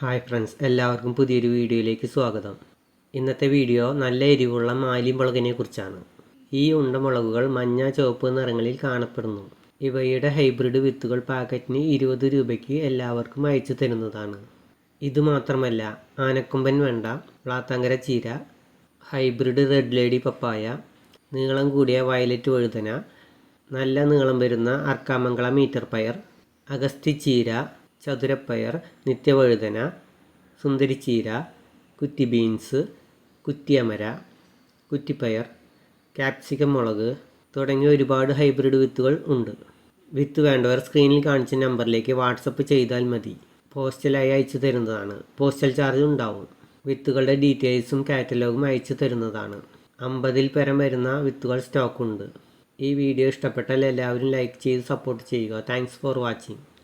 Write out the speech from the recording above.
Hi friends എല്ലാവർക്കും പുതിയൊരു വീഡിയോയിലേക്ക് സ്വാഗതം. ഇന്നത്തെ വീഡിയോ നല്ല എരിവുള്ള മാലിമുളകിനെ കുറിച്ചാണ് ഈ ഉണ്ടമുളകുകൾ മഞ്ഞ ചുവപ്പ് നിറങ്ങളിൽ കാണപ്പെടുന്നു. ഇവയുടെ ഹൈബ്രിഡ് വിത്തുകൾ പാക്കറ്റിന് ഇരുപത് രൂപയ്ക്ക് എല്ലാവർക്കും അയച്ചു തരുന്നതാണ്. ഇതുമാത്രമല്ല ആനക്കൊമ്പൻ വെണ്ട വളാത്തങ്കര ചീര ഹൈബ്രിഡ് റെഡ് ലേഡി പപ്പായ നീളം കൂടിയ വയലറ്റ് വഴുതന നല്ല നീളം വരുന്ന അർക്കാമംഗള മീറ്റർ പയർ അഗസ്തി ചീര ചതുരപ്പയർ നിത്യവഴുതന സുന്ദരിച്ചീര കുറ്റി ബീൻസ് കുറ്റിയമര കുറ്റിപ്പയർ ക്യാപ്സിക്കം മുളക് തുടങ്ങിയ ഒരുപാട് ഹൈബ്രിഡ് വിത്തുകൾ ഉണ്ട്. വിത്ത് വേണ്ടവർ സ്ക്രീനിൽ കാണിച്ച നമ്പറിലേക്ക് വാട്സപ്പ് ചെയ്താൽ മതി. പോസ്റ്റലായി അയച്ചു തരുന്നതാണ്. പോസ്റ്റൽ ചാർജ് ഉണ്ടാവും. വിത്തുകളുടെ ഡീറ്റെയിൽസും കാറ്റലോഗും അയച്ചു തരുന്നതാണ്. അമ്പതിൽ പരം വരുന്ന വിത്തുകൾ സ്റ്റോക്കുണ്ട്. ഈ വീഡിയോ ഇഷ്ടപ്പെട്ടാൽ എല്ലാവരും ലൈക്ക് ചെയ്ത് സപ്പോർട്ട് ചെയ്യുക. Thanks for watching.